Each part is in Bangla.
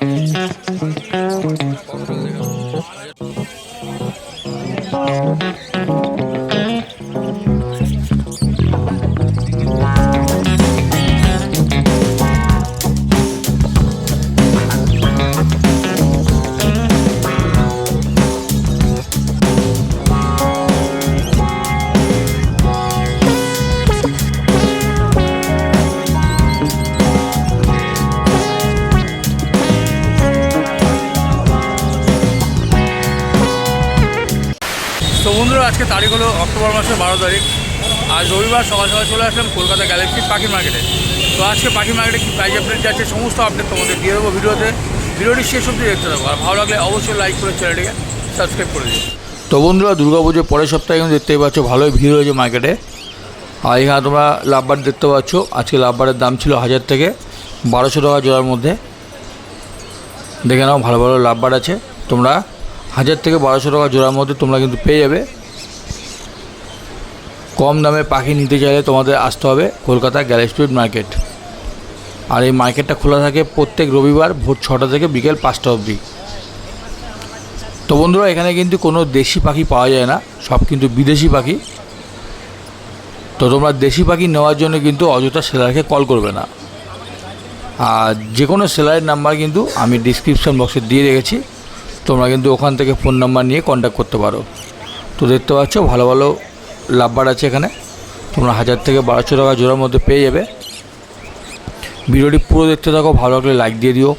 Mm-hmm. আজকে তারিখ হলো অক্টোবর মাসের বারো তারিখ। আজ রবিবার সকাল সকাল চলে আসলাম কলকাতা গ্যালাক্সি পাখি মার্কেটে। তো আজকে পাখি মার্কেটে কী প্রাইজ আপডেট যাচ্ছে সমস্ত আপডেট তোমাদের দিয়ে দেবো ভিডিওতে। ভিডিওটি শেষ অবধি দেখতে থাকো। আর ভালো লাগলে অবশ্যই লাইক করে চ্যানেলটিকে সাবস্ক্রাইব করে দিও। তো বন্ধুরা, দুর্গাপুজোর পরের সপ্তাহে কিন্তু দেখতেই পাচ্ছ ভালোই ভিড় হয়েছে মার্কেটে। আর এখানে তোমরা লাভবার দেখতে পাচ্ছ, আজকে লাভবারের দাম ছিল হাজার থেকে বারোশো টাকা জোড়ার মধ্যে। দেখে নাও, ভালো ভালো লাভবার আছে। তোমরা হাজার থেকে বারোশো টাকা জোড়ার মধ্যে তোমরা কিন্তু পেয়ে যাবে। কম দামে পাখি নিতে চাইলে তোমাদের আসতে হবে কলকাতা গ্যালি স্ট্রিট মার্কেট। আর এই মার্কেটটা খোলা থাকে প্রত্যেক রবিবার ভোর ছটা থেকে বিকেল পাঁচটা অবধি। তো বন্ধুরা, এখানে কিন্তু কোনো দেশি পাখি পাওয়া যায় না, সব কিন্তু বিদেশি পাখি। তো তোমরা দেশি পাখি নেওয়ার জন্য কিন্তু অযথা সেলারকে কল করবে না। আর যে কোনো সেলারের নাম্বার কিন্তু আমি ডিসক্রিপশন বক্সে দিয়ে রেখেছি, তোমরা কিন্তু ওখান থেকে ফোন নাম্বার নিয়ে কন্ট্যাক্ট করতে পারো। তো দেখতে পাচ্ছ, ভালো ভালো লাভবার আছে এখানে। তোমরা হাজার থেকে বারোশো টাকা জোড়ার মধ্যে পেয়ে যাবে। ভিডিওটি পুরো দেখতে থাকো, ভালো লাগলে লাইক দিয়ে দিও।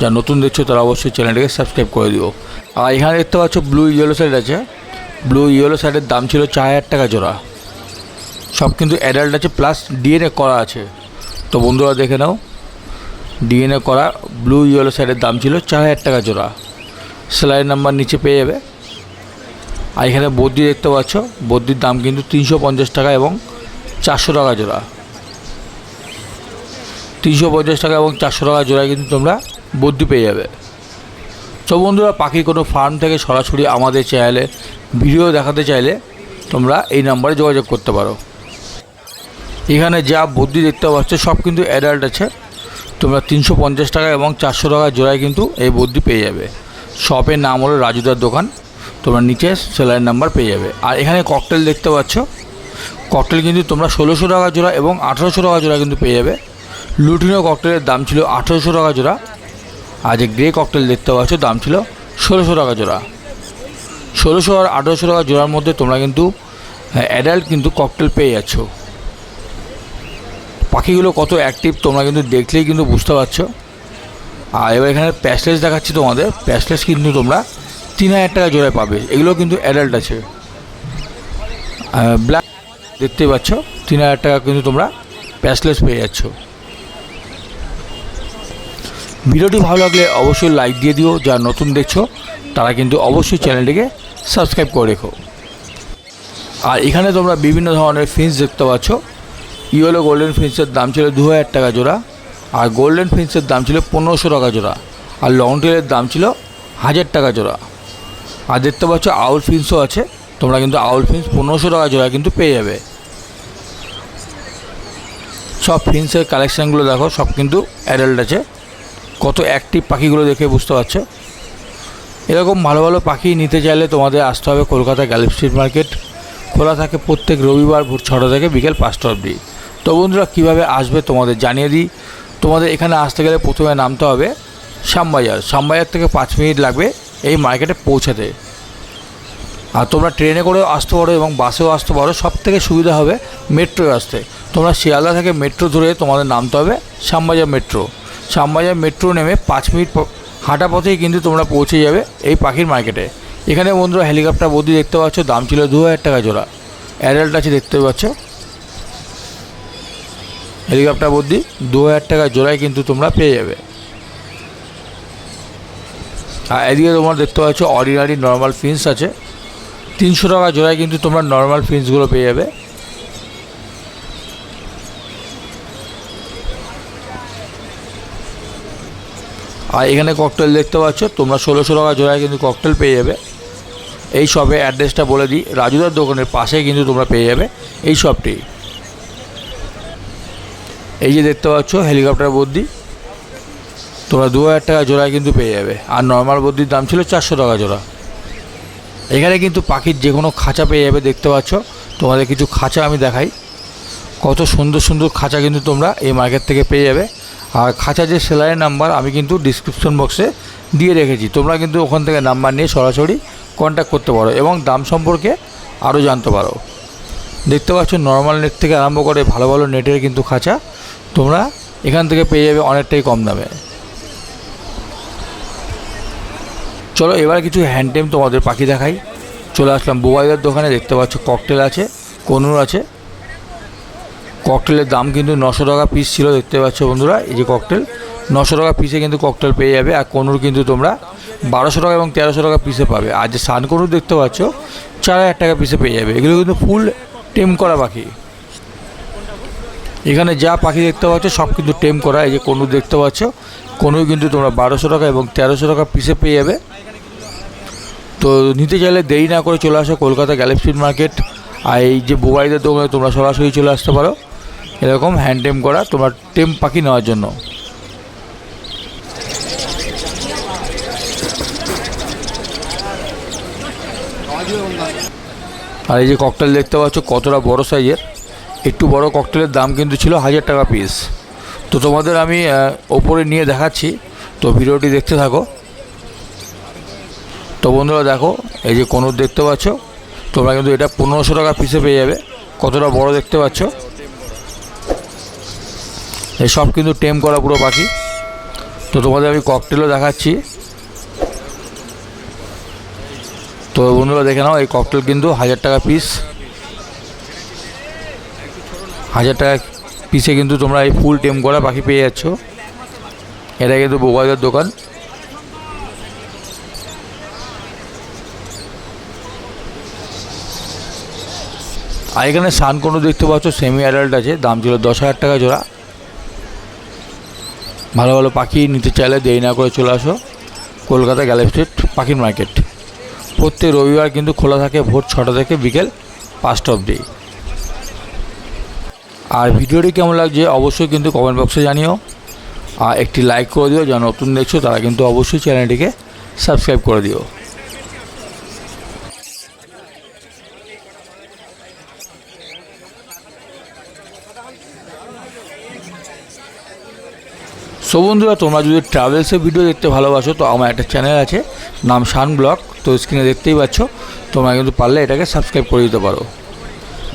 যা নতুন দেখছ, তারা অবশ্যই চ্যানেলটাকে সাবস্ক্রাইব করে দিও। আর এখানে দেখতে পাচ্ছ ব্লু ইয়েলো সাইড আছে। ব্লু ইয়েলো সাইডের দাম ছিল চার হাজার টাকা জোড়া। সব কিন্তু অ্যাডাল্ট আছে প্লাস ডিএনএ করা আছে। তো বন্ধুরা, দেখে নাও। ডিএনএ করা ব্লু ইয়েলো সাইডের দাম ছিল চার হাজার টাকা জোড়া। সেলাই নাম্বার নিচে পেয়ে যাবে। আর এখানে বদ্যি দেখতে পাচ্ছ। বদ্যির দাম কিন্তু তিনশো পঞ্চাশ টাকা এবং চারশো টাকা জোড়া। তিনশো পঞ্চাশ টাকা এবং চারশো টাকা জোড়ায় কিন্তু তোমরা বদ্যি পেয়ে যাবে। তো বন্ধুরা পাখি কোনো ফার্ম থেকে সরাসরি আমাদের চ্যানেলে ভিডিও দেখাতে চাইলে তোমরা এই নাম্বারে যোগাযোগ করতে পারো। এখানে যা বুদ্ধি দেখতে পাচ্ছ, সব কিন্তু অ্যাডাল্ট আছে। তোমরা তিনশো পঞ্চাশ টাকা এবং চারশো টাকা জোড়ায় কিন্তু এই বুদ্ধি পেয়ে যাবে। শপের নাম হলো রাজুদার দোকান। তোমরা নিচে সেলাইয়ের নাম্বার পেয়ে যাবে। আর এখানে ককটেল দেখতে পাচ্ছ। ককটেল কিন্তু তোমরা ষোলোশো টাকা জোড়া এবং আঠেরোশো টাকা জোড়া কিন্তু পেয়ে যাবে। লুটিনো ককটেলের দাম ছিল আঠেরোশো টাকা জোড়া। আর যে গ্রে ককটেল দেখতে পাচ্ছ, দাম ছিল ষোলোশো টাকা জোড়া। ষোলোশো আর আঠেরোশো টাকা জোড়ার মধ্যে তোমরা কিন্তু অ্যাডাল্ট কিন্তু ককটেল পেয়ে যাচ্ছ। পাখিগুলো কত অ্যাক্টিভ তোমরা কিন্তু দেখলেই কিন্তু বুঝতে পারছ। আর এবার এখানে প্যাসলেস দেখাচ্ছি তোমাদের। প্যাসলেস কিন্তু তোমরা তিন হাজার টাকা জোড়ায় পাবে। এগুলো কিন্তু অ্যাডাল্ট আছে। ব্ল্যাক দেখতে পাচ্ছ, তিন হাজার টাকা কিন্তু তোমরা প্যাসলেস পেয়ে যাচ্ছ। ভিডিওটি ভালো লাগলে অবশ্যই লাইক দিয়ে দিও, যারা নতুন দেখছ, তারা কিন্তু অবশ্যই চ্যানেলটিকে সাবস্ক্রাইব করে রেখো। আর এখানে তোমরা বিভিন্ন ধরনের ফিন্স দেখতে পাচ্ছ। ইয়েলো গোল্ডেন ফিন্সের দাম ছিল দু হাজার টাকা জোড়া, আর গোল্ডেন ফিন্সের দাম ছিল পনেরোশো টাকা জোড়া, আর লং টেলের দাম ছিল হাজার টাকা জোড়া। আর দেখতে পাচ্ছ আউল ফিন্সও আছে। তোমরা কিন্তু আউল ফিন্স পনেরোশো টাকা জোড়া কিন্তু পেয়ে যাবে। সব ফিন্সের কালেকশানগুলো দেখো, সব কিন্তু অ্যাডাল্ট আছে। কত অ্যাক্টিভ পাখিগুলো দেখে বুঝতে পারছ? এরকম ভালো ভালো পাখি নিতে চাইলে তোমাদের আসতে হবে কলকাতা গ্যালিপ স্ট্রিট মার্কেট। খোলা থাকে প্রত্যেক রবিবার ভোর ছটা থেকে বিকেল পাঁচটা অবধি। তো বন্ধুরা, কীভাবে আসবে তোমাদের জানিয়ে দিই। তোমাদের এখানে আসতে গেলে প্রথমে নামতে হবে শ্যামবাজার। শ্যামবাজার থেকে পাঁচ মিনিট লাগবে। এই মার্কেটে পৌঁছাতে আর তোমরা ট্রেনে করেও আসতে পারো এবং বাসেও আসতে পারো। সব থেকে সুবিধা হবে মেট্রোয় আসতে। তোমরা শিয়ালদা থেকে মেট্রো ধরে তোমাদের নামতে হবে শ্যামবাজার মেট্রো। শ্যামবাজার মেট্রো নেমে পাঁচ মিনিট হাঁটা পথেই কিন্তু তোমরা পৌঁছে যাবে এই পাখির মার্কেটে। এখানে বন্ধুরা হেলিকপ্টার, বদি দেখতে পাচ্ছ, দাম ছিল দু হাজার টাকা জোড়া। অ্যাডাল্ট আছে দেখতে পাচ্ছ। হেলিকপ্টার, বদি দু হাজার টাকা জোড়ায় কিন্তু তোমরা পেয়ে যাবে। আর এদিকে তোমার দেখতে পাচ্ছ অর্ডিনারি নর্মাল ফিন্স আছে। তিনশো টাকা জোড়ায় কিন্তু তোমরা নর্মাল ফিন্সগুলো পেয়ে যাবে। আর এখানে ককটেল দেখতে পাচ্ছ, তোমরা ষোলোশো টাকা জোড়ায় কিন্তু ককটেল পেয়ে যাবে। এই শপে অ্যাড্রেসটা বলে দিই, রাজুদার দোকানের পাশেই কিন্তু তোমরা পেয়ে যাবে এই শপটি এই যে দেখতে পাচ্ছ হেলিকপ্টার বদ্যি তোমরা দু হাজার টাকা জোড়ায় কিন্তু পেয়ে যাবে। আর নর্মাল বদ্রির দাম ছিল চারশো টাকা জোড়া। এখানে কিন্তু পাখির যে কোনো খাঁচা পেয়ে যাবে দেখতে পাচ্ছ। তোমাদের কিছু খাঁচা আমি দেখাই। কত সুন্দর সুন্দর খাঁচা কিন্তু তোমরা এই মার্কেট থেকে পেয়ে যাবে। আর খাঁচা যে সেলাইয়ের নাম্বার আমি কিন্তু ডিসক্রিপশন বক্সে দিয়ে রেখেছি। তোমরা কিন্তু ওখান থেকে নাম্বার নিয়ে সরাসরি কন্ট্যাক্ট করতে পারো এবং দাম সম্পর্কে আরও জানতে পারো। দেখতে পাচ্ছ নর্মাল নেট থেকে আরম্ভ করে ভালো ভালো নেটের কিন্তু খাঁচা তোমরা এখান থেকে পেয়ে যাবে অনেকটাই কম দামে। চলো, এবার কিছু হ্যান্ডটেম তোমাদের পাখি দেখাই। চলে আসলাম বুবাইদার দোকানে, দেখতে পাচ্ছ ককটেল আছে কনুর আছে। ককটেলের দাম কিন্তু নশো টাকা পিস ছিল, দেখতে পাচ্ছ বন্ধুরা, এই যে ককটেল নশো টাকা পিসে কিন্তু ককটেল পেয়ে যাবে, আর কনুর কিন্তু তোমরা বারোশো টাকা এবং তেরোশো টাকা পিসে পাবে। আর যে সান কনুর দেখতে পাচ্ছ, চার হাজার টাকা পিসে পেয়ে যাবে। এগুলো কিন্তু ফুল টেম করা পাখি। এখানে যা পাখি দেখতে পাচ্ছ, সব কিন্তু টেম করা। এই যে কনুর দেখতে পাচ্ছ কনুর কিন্তু তোমরা বারোশো টাকা এবং তেরোশো টাকা পিসে পেয়ে যাবে। তো নিতে চাইলে দেরি না করে চলে আসো কলকাতা গ্যালেক্সি মার্কেট আর এই যে মোবাইলের দোকানে তোমরা সরাসরি চলে আসতে পারো। এরকম হ্যান্ড টেম করা, তোমার টেম পাখি নেওয়ার জন্য। আর এই যে ককটেল দেখতে পাচ্ছ, কতটা বড় সাইজের একটু বড় ককটেলের দাম কিন্তু ছিল হাজার টাকা পিস তো তোমাদের আমি ওপরে নিয়ে দেখাচ্ছি। তো ভিডিওটি দেখতে থাকো। তো বন্ধুরা দেখো, এই যে কোনো দেখতে পাচ্ছ, তোমরা কিন্তু এটা পনেরোশো টাকা পিসে পেয়ে যাবে। কতটা বড় দেখতে পাচ্ছ? সব কিন্তু টেম করা পুরো পাখি। তো তোমাদের আমি ককটেলও দেখাচ্ছি। তো বন্ধুরা দেখে নাও, এই ককটেল কিন্তু হাজার টাকা পিস হাজার টাকা পিসে কিন্তু তোমরা এই ফুল টেম করা পাখি পেয়ে যাচ্ছ। এটা কিন্তু বোবাইদের দোকান। আর এখানে সান কোনো দেখতে পাচ্ছ সেমি অ্যাডাল্ট আছে, দাম ছিল দশ হাজার টাকা জোড়া। ভালো ভালো পাখি নিতে চাইলে দেরি না করে চলে আসো। কলকাতা গ্যালেপ স্ট্রিট পাখির মার্কেট প্রত্যেক রবিবার কিন্তু খোলা থাকে ভোর ছটা থেকে বিকেল পাঁচটা অবধি। আর ভিডিওটি কেমন লাগছে অবশ্যই কিন্তু কমেন্ট বক্সে জানিও। আর একটি লাইক করে দিও, যারা নতুন দেখছ তারা কিন্তু অবশ্যই চ্যানেলটিকে সাবস্ক্রাইব করে দিও। সো বন্ধুরা, তোমরা যদি ট্রাভেলসের ভিডিও দেখতে ভালোবাসো, তো আমার একটা চ্যানেল আছে, নাম শান ব্লগ, তো স্ক্রিনে দেখতেই পাচ্ছ, তোমরা কিন্তু পারলে এটাকে সাবস্ক্রাইব করে দিতে পারো।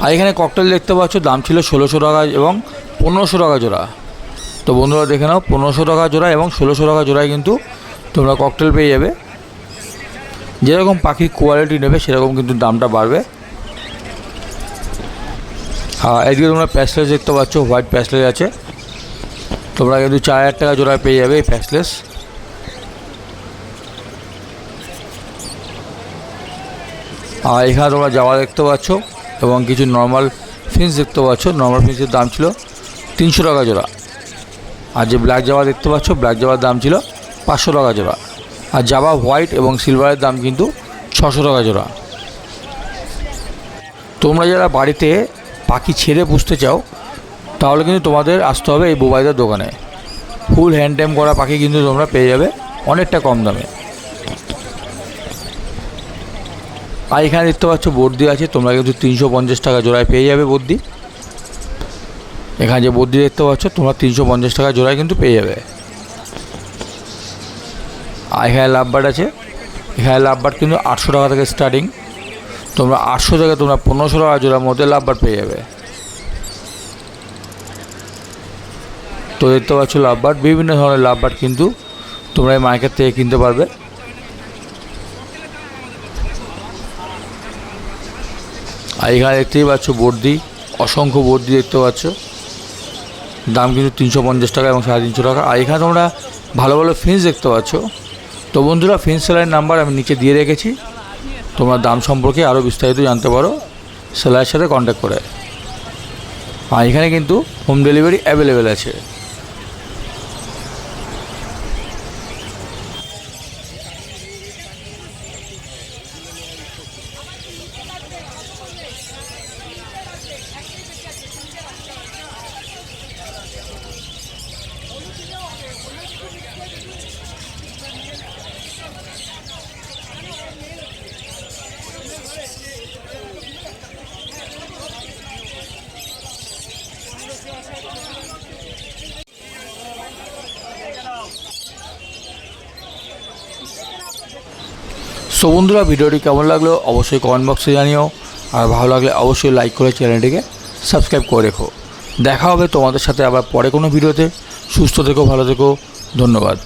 আর এখানে ককটেল দেখতে পাচ্ছ, দাম ছিল ষোলোশো টাকা এবং পনেরোশো টাকা জোড়া। তো বন্ধুরা, দেখে নাও, পনেরোশো টাকা জোড়া এবং ষোলোশো টাকা জোড়ায় কিন্তু তোমরা ককটেল পেয়ে যাবে। যেরকম পাখির কোয়ালিটি নেবে, সেরকম কিন্তু দামটা বাড়বে। আর এদিকে তোমরা প্যাসলেস দেখতে পাচ্ছ হোয়াইট প্যাসলেস আছে। তোমরা কিন্তু চার হাজার টাকা জোড়ায় পেয়ে যাবে এই প্যাসলেস। আর এখানে তোমরা যাওয়া দেখতে পাচ্ছ এবং কিছু নর্মাল ফিন্স দেখতে পাচ্ছ। নর্মাল ফিন্সের দাম ছিল তিনশো টাকা জোড়া। আর যে ব্ল্যাক জামা দেখতে পাচ্ছ ব্ল্যাক জামার দাম ছিল পাঁচশো টাকা জোড়া। আর জামা হোয়াইট এবং সিলভারের দাম কিন্তু ছশো টাকা জোড়া। তোমরা যারা বাড়িতে পাখি ছেড়ে পুষতে চাও তাহলে কিন্তু তোমাদের আসতে হবে এই বুবাইদার দোকানে। ফুল হ্যান্ড করা পাখি কিন্তু তোমরা পেয়ে যাবে অনেকটা কম দামে। আর এখানে দেখতে পাচ্ছ বর্দি আছে, তোমরা কিন্তু তিনশো পঞ্চাশ টাকা জোড়ায় পেয়ে যাবে বর্দি। এখানে যে বর্দি দেখতে পাচ্ছ, তোমরা তিনশো পঞ্চাশ টাকা জোড়ায় কিন্তু পেয়ে যাবে। আর এখানে লাভবার্ড আছে। এখানে লাভবার্ড কিন্তু আটশো টাকা থেকে স্টার্টিং। তোমরা আটশো থেকে তোমরা পনেরোশো টাকা জোড়ার মধ্যে লাভবার্ড পেয়ে যাবে। তো দেখতে পাচ্ছ লাভবার্ড বিভিন্ন ধরনের লাভবার্ড কিন্তু তোমরা এই মার্কেট থেকে কিনতে পারবে। আর এখানে দেখতেই পাচ্ছ বর্দি, অসংখ্য বর্দি দেখতে পাচ্ছ। দাম কিন্তু তিনশো পঞ্চাশ টাকা এবং সাড়ে তিনশো টাকা। আর এখানে তোমরা ভালো ভালো ফিন্স দেখতে পাচ্ছ। তো বন্ধুরা ফিন্স সেলাইয়ের নাম্বার আমি নিচে দিয়ে রেখেছি। তোমরা দাম সম্পর্কে আরও বিস্তারিত জানতে পারো। সেলাইয়ের সাথে কন্ট্যাক্ট করে। আর এখানে কিন্তু হোম ডেলিভারি অ্যাভেলেবেল আছে। সো বন্ধুরা, ভিডিওটি কেমন লাগল অবশ্যই কমেন্ট বক্সে জানিও। আর ভালো লাগলে অবশ্যই লাইক করে চ্যানেলটিকে সাবস্ক্রাইব করে রেখো। দেখা হবে তোমাদের সাথে আবার পরে কোনো ভিডিওতে। সুস্থ থেকো, ভালো থেকো। ধন্যবাদ।